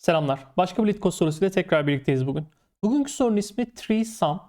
Selamlar. Başka bir Litko sorusuyla tekrar birlikteyiz bugün. Bugünkü sorunun ismi Tree Sum.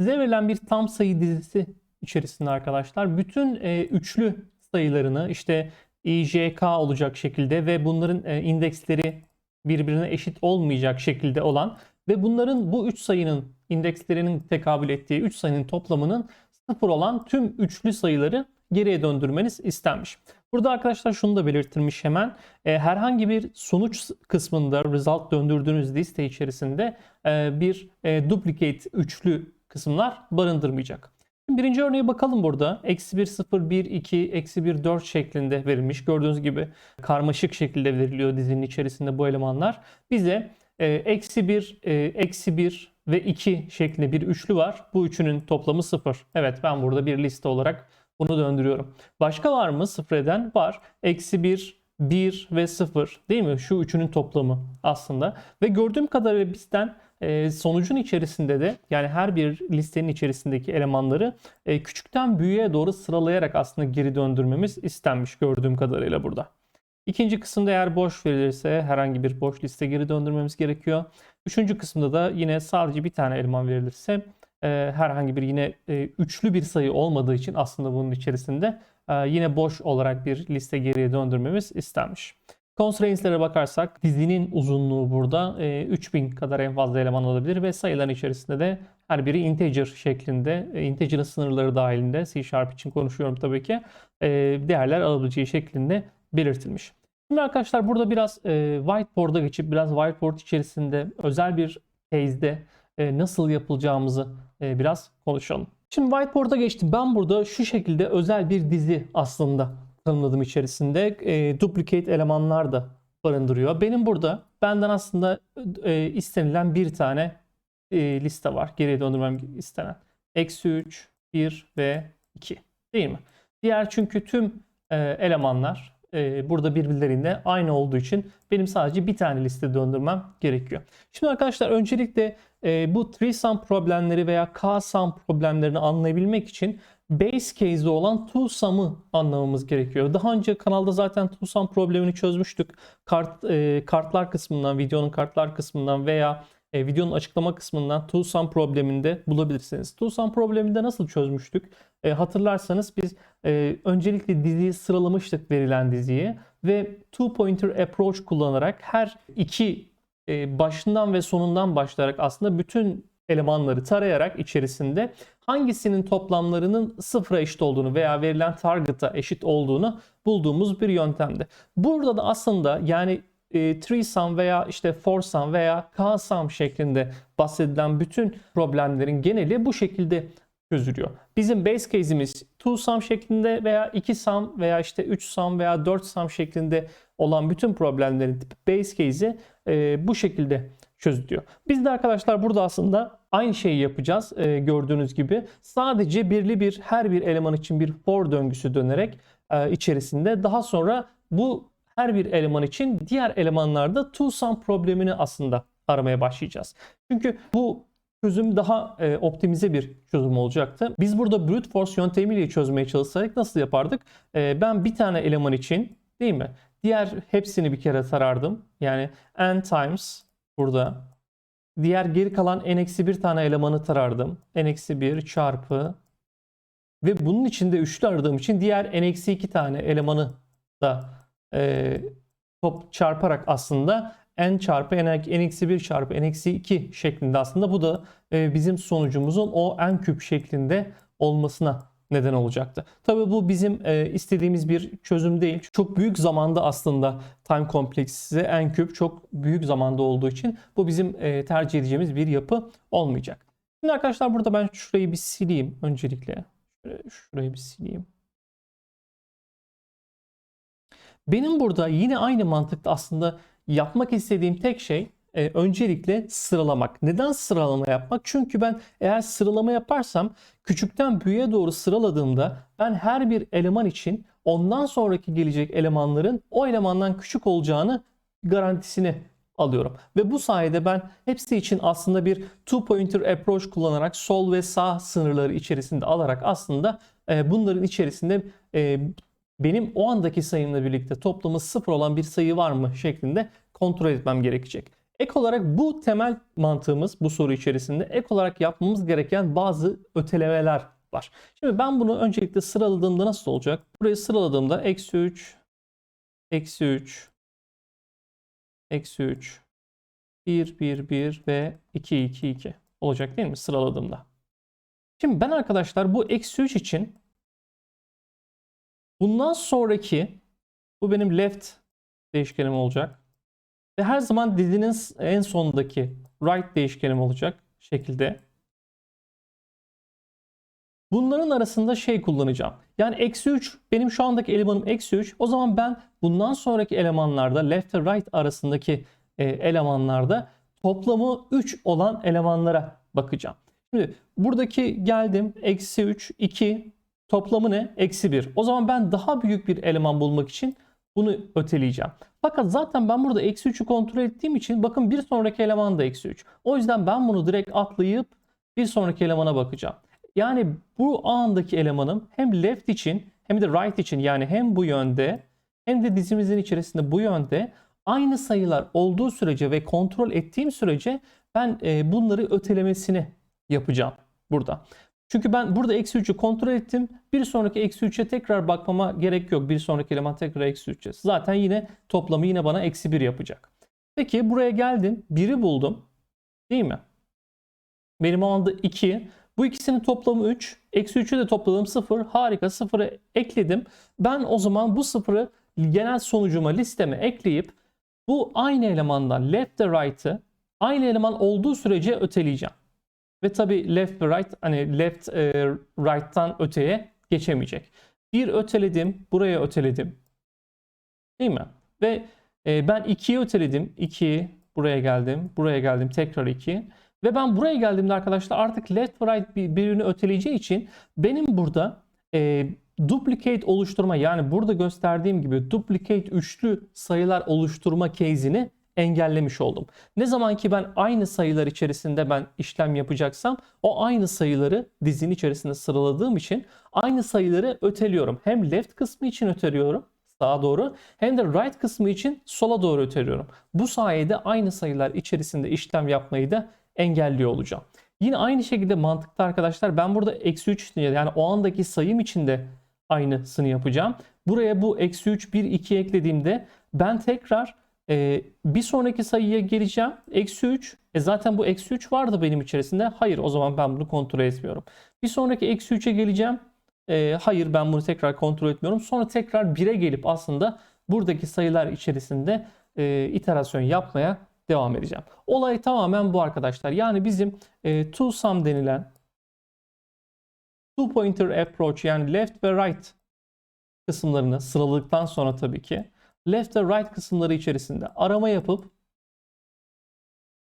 Size verilen bir tam sayı dizisi içerisinde arkadaşlar bütün e, üçlü sayılarını işte IJK olacak şekilde ve bunların e, indeksleri birbirine eşit olmayacak şekilde olan ve bunların bu üç sayının indekslerinin tekabül ettiği üç sayının toplamının sıfır olan tüm üçlü sayıları geriye döndürmeniz istenmiş. Burada arkadaşlar şunu da belirtilmiş hemen. E, herhangi bir sonuç kısmında result döndürdüğünüz liste içerisinde e, bir e, duplicate üçlü kısımlar barındırmayacak. Şimdi birinci örneğe bakalım burada. Eksi 1, 0, 1, 2, eksi 1, 4 şeklinde verilmiş. Gördüğünüz gibi karmaşık şekilde veriliyor dizinin içerisinde bu elemanlar. Bize e, eksi 1, e, eksi 1 ve 2 şeklinde bir üçlü var. Bu üçünün toplamı 0. Evet ben burada bir liste olarak bunu döndürüyorum. Başka var mı sıfır eden? Var. Eksi 1, 1 ve 0 değil mi? Şu üçünün toplamı aslında. Ve gördüğüm kadarıyla bizden e, sonucun içerisinde de yani her bir listenin içerisindeki elemanları e, küçükten büyüğe doğru sıralayarak aslında geri döndürmemiz istenmiş gördüğüm kadarıyla burada. İkinci kısımda eğer boş verilirse herhangi bir boş liste geri döndürmemiz gerekiyor. Üçüncü kısımda da yine sadece bir tane eleman verilirse e, herhangi bir yine e, üçlü bir sayı olmadığı için aslında bunun içerisinde e, yine boş olarak bir liste geriye döndürmemiz istenmiş. Constraints'lere bakarsak dizinin uzunluğu burada e, 3000 kadar en fazla eleman olabilir ve sayıların içerisinde de her biri integer şeklinde, e, integer'ın sınırları dahilinde C Sharp için konuşuyorum tabii ki, e, değerler alabileceği şeklinde belirtilmiş. Şimdi arkadaşlar burada biraz e, whiteboard'a geçip biraz whiteboard içerisinde özel bir case'de nasıl yapılacağımızı e, biraz konuşalım. Şimdi whiteboard'a geçtim. Ben burada şu şekilde özel bir dizi aslında tanımladım içerisinde. E, duplicate elemanlar da barındırıyor. Benim burada benden aslında e, istenilen bir tane e, liste var. Geriye döndürmem istenen. Eksi 3, 1 ve 2 değil mi? Diğer çünkü tüm e, elemanlar e, burada birbirlerinde aynı olduğu için benim sadece bir tane liste döndürmem gerekiyor. Şimdi arkadaşlar öncelikle e, bu tree sum problemleri veya k-sum problemlerini anlayabilmek için base case'de olan to sum'ı anlamamız gerekiyor. Daha önce kanalda zaten to sum problemini çözmüştük. Kart, e, kartlar kısmından, videonun kartlar kısmından veya e, videonun açıklama kısmından to sum probleminde bulabilirsiniz. To sum probleminde nasıl çözmüştük? E, hatırlarsanız biz e, öncelikle diziyi sıralamıştık verilen diziyi ve two pointer approach kullanarak her iki başından ve sonundan başlayarak aslında bütün elemanları tarayarak içerisinde hangisinin toplamlarının sıfıra eşit olduğunu veya verilen target'a eşit olduğunu bulduğumuz bir yöntemdi. Burada da aslında yani e, three sum veya işte four sum veya k sum şeklinde bahsedilen bütün problemlerin geneli bu şekilde çözülüyor. Bizim base case'imiz 2 sum şeklinde veya 2 sum veya işte 3 sum veya 4 sum şeklinde olan bütün problemlerin base case'i e, bu şekilde çözülüyor. Biz de arkadaşlar burada aslında aynı şeyi yapacağız e, gördüğünüz gibi. Sadece birli bir her bir eleman için bir for döngüsü dönerek e, içerisinde daha sonra bu her bir eleman için diğer elemanlarda to sum problemini aslında aramaya başlayacağız. Çünkü bu çözüm daha e, optimize bir çözüm olacaktı. Biz burada brute force yöntemiyle çözmeye çalışsaydık nasıl yapardık? E, ben bir tane eleman için değil mi? Diğer hepsini bir kere tarardım. Yani n times burada. Diğer geri kalan n-1 tane elemanı tarardım. n-1 çarpı ve bunun içinde üçlü aradığım için diğer n-2 tane elemanı da e, top çarparak aslında n çarpı n, n-1 çarpı n-2 şeklinde aslında bu da e, bizim sonucumuzun o n küp şeklinde olmasına neden olacaktı. Tabii bu bizim e, istediğimiz bir çözüm değil. Çok büyük zamanda aslında time kompleksi n küp çok büyük zamanda olduğu için bu bizim e, tercih edeceğimiz bir yapı olmayacak. Şimdi arkadaşlar burada ben şurayı bir sileyim öncelikle. Şurayı bir sileyim. Benim burada yine aynı mantıkta aslında yapmak istediğim tek şey e, öncelikle sıralamak. Neden sıralama yapmak? Çünkü ben eğer sıralama yaparsam küçükten büyüğe doğru sıraladığımda ben her bir eleman için ondan sonraki gelecek elemanların o elemandan küçük olacağını garantisini alıyorum. Ve bu sayede ben hepsi için aslında bir two pointer approach kullanarak sol ve sağ sınırları içerisinde alarak aslında e, bunların içerisinde e, benim o andaki sayımla birlikte toplamı sıfır olan bir sayı var mı şeklinde kontrol etmem gerekecek. Ek olarak bu temel mantığımız bu soru içerisinde ek olarak yapmamız gereken bazı ötelemeler var. Şimdi ben bunu öncelikle sıraladığımda nasıl olacak? Burayı sıraladığımda eksi 3, eksi 3, eksi 3, 1, 1, 1 ve 2, 2, 2 olacak değil mi sıraladığımda? Şimdi ben arkadaşlar bu eksi 3 için bundan sonraki bu benim left değişkenim olacak. Ve her zaman dizinin en sonundaki right değişkenim olacak şekilde. Bunların arasında şey kullanacağım. Yani eksi 3 benim şu andaki elemanım eksi 3. O zaman ben bundan sonraki elemanlarda left ve right arasındaki e, elemanlarda toplamı 3 olan elemanlara bakacağım. Şimdi buradaki geldim eksi 3 2 toplamı ne? Eksi 1. O zaman ben daha büyük bir eleman bulmak için bunu öteleyeceğim. Fakat zaten ben burada eksi 3'ü kontrol ettiğim için bakın bir sonraki eleman da eksi 3. O yüzden ben bunu direkt atlayıp bir sonraki elemana bakacağım. Yani bu andaki elemanım hem left için hem de right için yani hem bu yönde hem de dizimizin içerisinde bu yönde aynı sayılar olduğu sürece ve kontrol ettiğim sürece ben e, bunları ötelemesini yapacağım burada. Çünkü ben burada eksi 3'ü kontrol ettim. Bir sonraki eksi 3'e tekrar bakmama gerek yok. Bir sonraki eleman tekrar eksi 3'e. Zaten yine toplamı yine bana eksi 1 yapacak. Peki buraya geldim. 1'i buldum. Değil mi? Benim o anda 2. Bu ikisinin toplamı 3. Eksi 3'ü de topladım 0. Harika 0'ı ekledim. Ben o zaman bu 0'ı genel sonucuma listeme ekleyip bu aynı elemandan left ve right'ı aynı eleman olduğu sürece öteleyeceğim. Ve tabi left ve right hani left e, right'tan öteye geçemeyecek. Bir öteledim, buraya öteledim. Değil mi? Ve e, ben 2'yi öteledim. 2 buraya geldim, buraya geldim, tekrar 2. Ve ben buraya geldiğimde arkadaşlar artık left right birbirini öteleyeceği için benim burada e, duplicate oluşturma yani burada gösterdiğim gibi duplicate üçlü sayılar oluşturma case'ini engellemiş oldum. Ne zaman ki ben aynı sayılar içerisinde ben işlem yapacaksam o aynı sayıları dizinin içerisinde sıraladığım için aynı sayıları öteliyorum. Hem left kısmı için öteliyorum sağa doğru hem de right kısmı için sola doğru öteliyorum. Bu sayede aynı sayılar içerisinde işlem yapmayı da engelliyor olacağım. Yine aynı şekilde mantıkta arkadaşlar ben burada eksi 3 yani o andaki sayım içinde aynısını yapacağım. Buraya bu eksi 3 1 2 eklediğimde ben tekrar e, bir sonraki sayıya geleceğim. Eksi 3. E zaten bu eksi 3 vardı benim içerisinde. Hayır o zaman ben bunu kontrol etmiyorum. Bir sonraki eksi 3'e geleceğim. E, hayır ben bunu tekrar kontrol etmiyorum. Sonra tekrar 1'e gelip aslında buradaki sayılar içerisinde e, iterasyon yapmaya devam edeceğim. Olay tamamen bu arkadaşlar. Yani bizim e, two sum denilen two pointer approach yani left ve right kısımlarını sıraladıktan sonra tabii ki left ve right kısımları içerisinde arama yapıp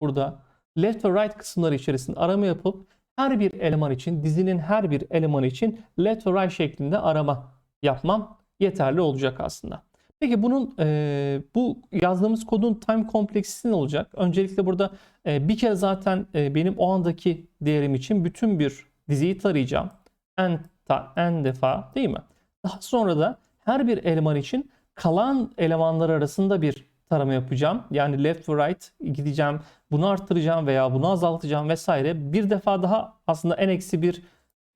burada left ve right kısımları içerisinde arama yapıp her bir eleman için dizinin her bir elemanı için left ve right şeklinde arama yapmam yeterli olacak aslında. Peki bunun e, bu yazdığımız kodun time kompleksisi ne olacak? Öncelikle burada e, bir kere zaten e, benim o andaki değerim için bütün bir diziyi tarayacağım. N, ta, n defa değil mi? Daha sonra da her bir eleman için kalan elemanlar arasında bir tarama yapacağım. Yani left ve right gideceğim. Bunu arttıracağım veya bunu azaltacağım vesaire. Bir defa daha aslında n eksi bir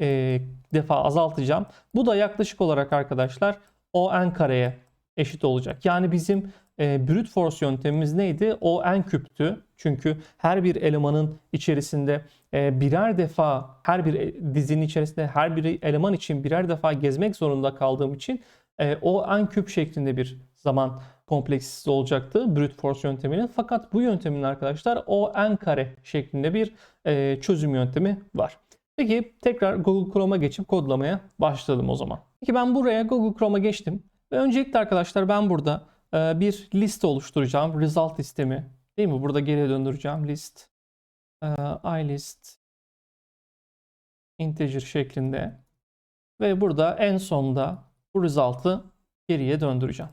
e, defa azaltacağım. Bu da yaklaşık olarak arkadaşlar o n kareye eşit olacak. Yani bizim e, brute force yöntemimiz neydi? O n küptü. Çünkü her bir elemanın içerisinde e, birer defa her bir dizinin içerisinde her bir eleman için birer defa gezmek zorunda kaldığım için e, o n küp şeklinde bir zaman kompleksisi olacaktı brute force yönteminin. Fakat bu yöntemin arkadaşlar o n kare şeklinde bir e, çözüm yöntemi var. Peki tekrar Google Chrome'a geçip kodlamaya başladım o zaman. Peki ben buraya Google Chrome'a geçtim. Ve öncelikle arkadaşlar ben burada e, bir liste oluşturacağım. Result listemi. Değil mi? Burada geriye döndüreceğim. List. E, iList. Integer şeklinde. Ve burada en sonda bu result'ı geriye döndüreceğim.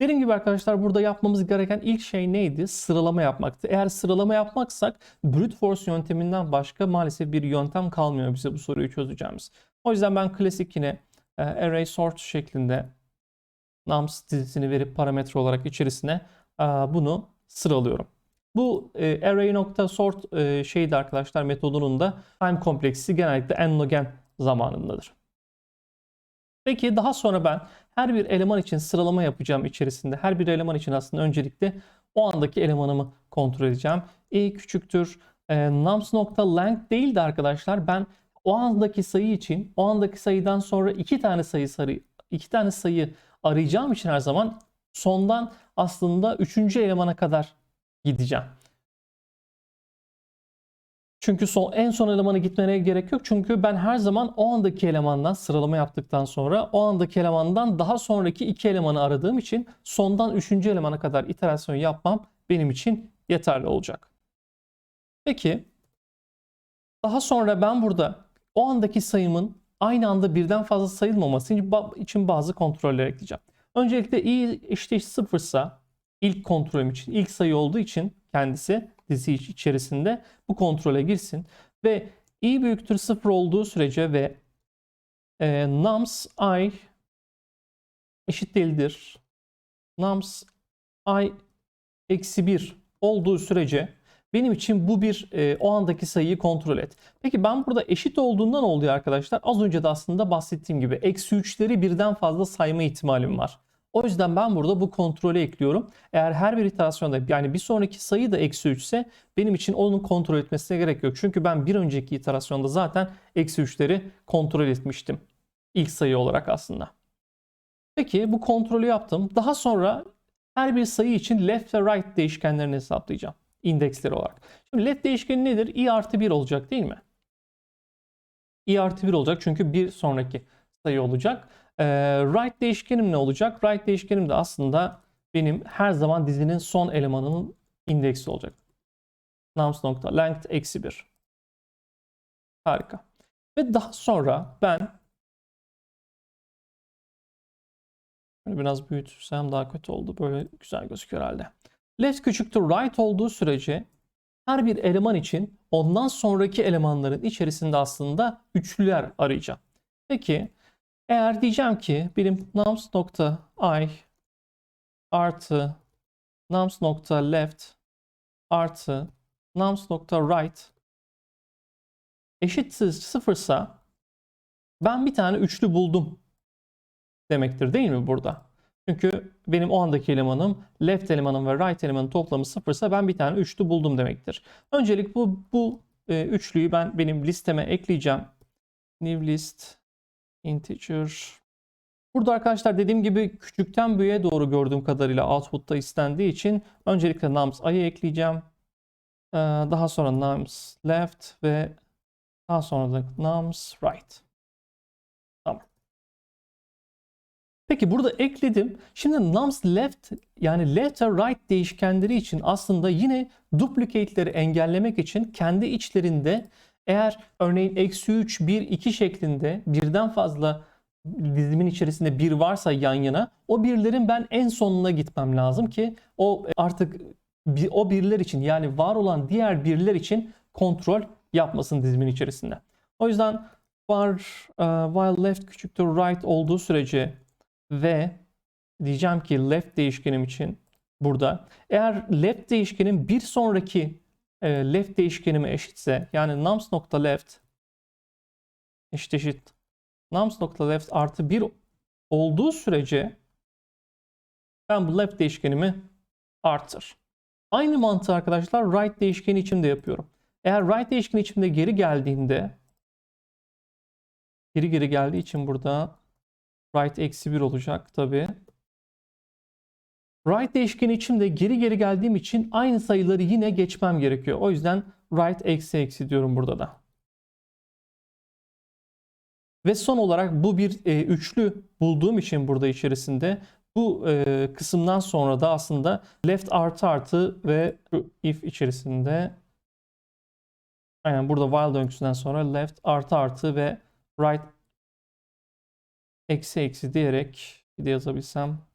Dediğim gibi arkadaşlar burada yapmamız gereken ilk şey neydi? Sıralama yapmaktı. Eğer sıralama yapmaksak brute force yönteminden başka maalesef bir yöntem kalmıyor bize bu soruyu çözeceğimiz. O yüzden ben klasik yine e, array sort şeklinde nums dizisini verip parametre olarak içerisine bunu sıralıyorum. Bu e, array.sort e, şeydi arkadaşlar metodunun da time kompleksisi genellikle n log n zamanındadır. Peki daha sonra ben her bir eleman için sıralama yapacağım içerisinde. Her bir eleman için aslında öncelikle o andaki elemanımı kontrol edeceğim. i küçüktür e, nums.length değil de arkadaşlar ben o andaki sayı için o andaki sayıdan sonra iki tane sayı sarı iki tane sayı arayacağım için her zaman sondan aslında üçüncü elemana kadar gideceğim. Çünkü son, en son elemana gitmene gerek yok. Çünkü ben her zaman o andaki elemandan sıralama yaptıktan sonra o andaki elemandan daha sonraki iki elemanı aradığım için sondan üçüncü elemana kadar iterasyon yapmam benim için yeterli olacak. Peki daha sonra ben burada o andaki sayımın aynı anda birden fazla sayılmaması için bazı kontroller ekleyeceğim. Öncelikle i eşit sıfırsa ilk kontrolüm için ilk sayı olduğu için kendisi dizi içerisinde bu kontrole girsin ve i büyüktür sıfır olduğu sürece ve e, nums i eşit değildir nums i eksi 1 olduğu sürece benim için bu bir e, o andaki sayıyı kontrol et. Peki ben burada eşit olduğundan oluyor arkadaşlar. Az önce de aslında bahsettiğim gibi eksi 3'leri birden fazla sayma ihtimalim var. O yüzden ben burada bu kontrolü ekliyorum. Eğer her bir iterasyonda yani bir sonraki sayı da eksi 3 ise benim için onun kontrol etmesine gerek yok. Çünkü ben bir önceki iterasyonda zaten eksi 3'leri kontrol etmiştim. İlk sayı olarak aslında. Peki bu kontrolü yaptım. Daha sonra her bir sayı için left ve right değişkenlerini hesaplayacağım. indeksleri olarak. Şimdi left değişkeni nedir? i artı 1 olacak değil mi? i artı 1 olacak çünkü bir sonraki sayı olacak. Ee, right değişkenim ne olacak? Right değişkenim de aslında benim her zaman dizinin son elemanının indeksi olacak. nums nokta length eksi 1. Harika. Ve daha sonra ben biraz büyütürsem daha kötü oldu. Böyle güzel gözüküyor herhalde. Left küçüktür right olduğu sürece her bir eleman için ondan sonraki elemanların içerisinde aslında üçlüler arayacağım. Peki eğer diyeceğim ki benim nums nokta i artı nums nokta left artı nums nokta right eşitsiz sıfırsa ben bir tane üçlü buldum demektir değil mi burada? Çünkü benim o andaki elemanım left elemanım ve right elemanın toplamı sıfırsa ben bir tane üçlü buldum demektir. Öncelik bu bu e, üçlüyü ben benim listeme ekleyeceğim. New list integer. Burada arkadaşlar dediğim gibi küçükten büyüğe doğru gördüğüm kadarıyla output'ta istendiği için öncelikle nums i'yi ekleyeceğim. Ee, daha sonra nums left ve daha sonra da nums right. Tamam. Peki burada ekledim. Şimdi nums left yani left ve right değişkenleri için aslında yine duplicate'leri engellemek için kendi içlerinde eğer örneğin eksi 3, 1, 2 şeklinde birden fazla dizimin içerisinde bir varsa yan yana o birlerin ben en sonuna gitmem lazım ki o artık o birler için yani var olan diğer birler için kontrol yapmasın dizimin içerisinde. O yüzden var uh, while left küçüktür right olduğu sürece ve diyeceğim ki left değişkenim için burada eğer left değişkenin bir sonraki e, left değişkenime eşitse yani nums nokta left eşit eşit nums nokta left artı 1 olduğu sürece ben bu left değişkenimi artır. Aynı mantığı arkadaşlar right değişkeni için de yapıyorum. Eğer right değişkeni içinde geri geldiğinde geri geri geldiği için burada right eksi 1 olacak tabi. Right değişkeni içinde geri geri geldiğim için aynı sayıları yine geçmem gerekiyor. O yüzden right eksi eksi diyorum burada da. Ve son olarak bu bir e, üçlü bulduğum için burada içerisinde bu e, kısımdan sonra da aslında left artı artı ve if içerisinde aynen burada while döngüsünden sonra left artı artı ve right eksi eksi diyerek bir de yazabilsem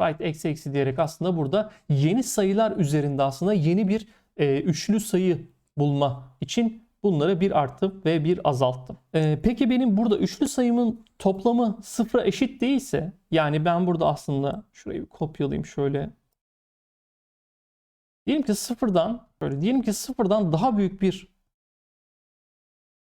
right eksi eksi diyerek aslında burada yeni sayılar üzerinde aslında yeni bir e, üçlü sayı bulma için bunları bir arttım ve bir azalttım. E, peki benim burada üçlü sayımın toplamı sıfıra eşit değilse yani ben burada aslında şurayı bir kopyalayayım şöyle Diyelim ki sıfırdan böyle diyelim ki sıfırdan daha büyük bir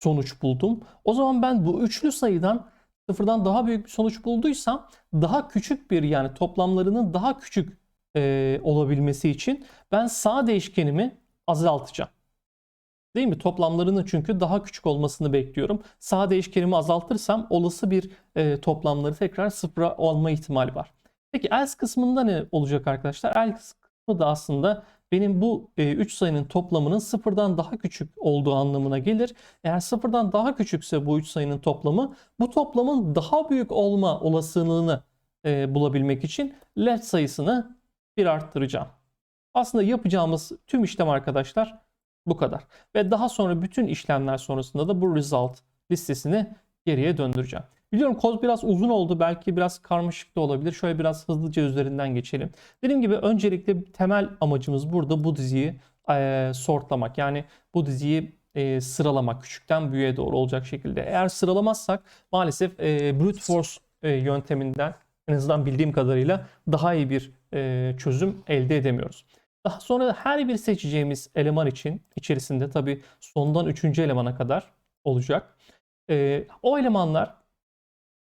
sonuç buldum. O zaman ben bu üçlü sayıdan sıfırdan daha büyük bir sonuç bulduysam daha küçük bir yani toplamlarının daha küçük e, olabilmesi için ben sağ değişkenimi azaltacağım. Değil mi? Toplamlarının çünkü daha küçük olmasını bekliyorum. Sağ değişkenimi azaltırsam olası bir e, toplamları tekrar sıfıra olma ihtimali var. Peki else kısmında ne olacak arkadaşlar? Else kısmı da aslında benim bu 3 sayının toplamının sıfırdan daha küçük olduğu anlamına gelir. Eğer sıfırdan daha küçükse bu 3 sayının toplamı bu toplamın daha büyük olma olasılığını e, bulabilmek için left sayısını bir arttıracağım. Aslında yapacağımız tüm işlem arkadaşlar bu kadar. Ve daha sonra bütün işlemler sonrasında da bu result listesini geriye döndüreceğim. Biliyorum kod biraz uzun oldu. Belki biraz karmaşık da olabilir. Şöyle biraz hızlıca üzerinden geçelim. Dediğim gibi öncelikle temel amacımız burada bu diziyi e, sortlamak. Yani bu diziyi e, sıralamak. Küçükten büyüğe doğru olacak şekilde. Eğer sıralamazsak maalesef e, brute force e, yönteminden en azından bildiğim kadarıyla daha iyi bir e, çözüm elde edemiyoruz. Daha sonra her bir seçeceğimiz eleman için içerisinde tabii sondan üçüncü elemana kadar olacak. E, o elemanlar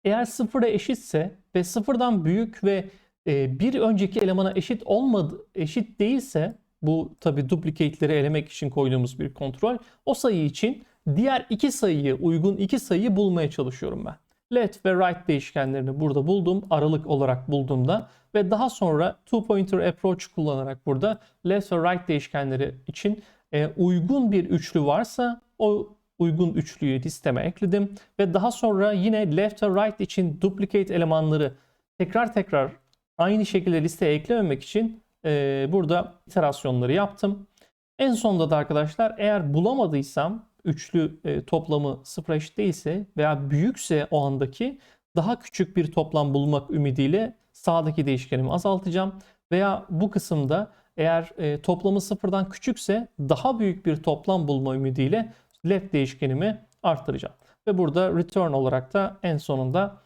eğer sıfıra eşitse ve sıfırdan büyük ve e, bir önceki elemana eşit olmadı, eşit değilse bu tabi duplikate'leri elemek için koyduğumuz bir kontrol. O sayı için diğer iki sayıyı, uygun iki sayıyı bulmaya çalışıyorum ben. Let ve right değişkenlerini burada buldum. Aralık olarak bulduğumda ve daha sonra two pointer approach kullanarak burada left ve right değişkenleri için e, uygun bir üçlü varsa o uygun üçlüyü listeme ekledim ve daha sonra yine left ve right için duplicate elemanları tekrar tekrar aynı şekilde listeye eklememek için e, burada iterasyonları yaptım. En sonunda da arkadaşlar eğer bulamadıysam üçlü e, toplamı sıfır eşit değilse veya büyükse o andaki daha küçük bir toplam bulmak ümidiyle sağdaki değişkenimi azaltacağım. Veya bu kısımda eğer e, toplamı sıfırdan küçükse daha büyük bir toplam bulma ümidiyle left değişkenimi arttıracağım. Ve burada return olarak da en sonunda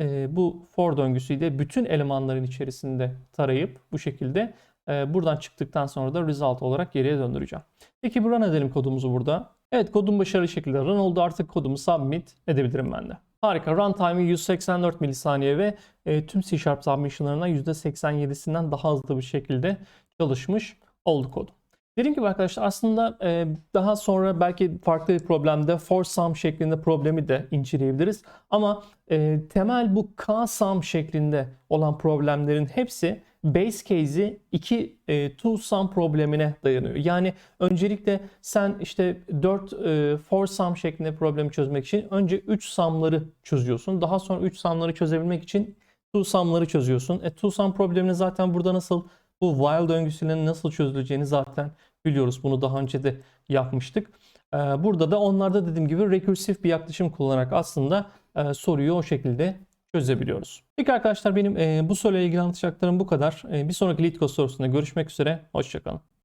e, bu for döngüsüyle bütün elemanların içerisinde tarayıp bu şekilde e, buradan çıktıktan sonra da result olarak geriye döndüreceğim. Peki run edelim kodumuzu burada. Evet kodum başarılı şekilde run oldu. Artık kodumu submit edebilirim ben de. Harika. Runtime'ı 184 milisaniye ve e, tüm C Sharp submission'larına %87'sinden daha hızlı bir şekilde çalışmış oldu kodum. Dediğim gibi arkadaşlar aslında e, daha sonra belki farklı bir problemde for sum şeklinde problemi de inceleyebiliriz. Ama e, temel bu k sum şeklinde olan problemlerin hepsi base case'i 2 e, to sum problemine dayanıyor. Yani öncelikle sen işte 4 e, for sum şeklinde problemi çözmek için önce 3 sum'ları çözüyorsun. Daha sonra 3 sum'ları çözebilmek için two sum'ları çözüyorsun. E, two sum problemini zaten burada nasıl bu while döngüsünün nasıl çözüleceğini zaten biliyoruz. Bunu daha önce de yapmıştık. Ee, burada da onlarda dediğim gibi rekursif bir yaklaşım kullanarak aslında e, soruyu o şekilde çözebiliyoruz. Peki arkadaşlar benim e, bu soruyla ilgili anlatacaklarım bu kadar. E, bir sonraki LeetCode sorusunda görüşmek üzere. Hoşçakalın.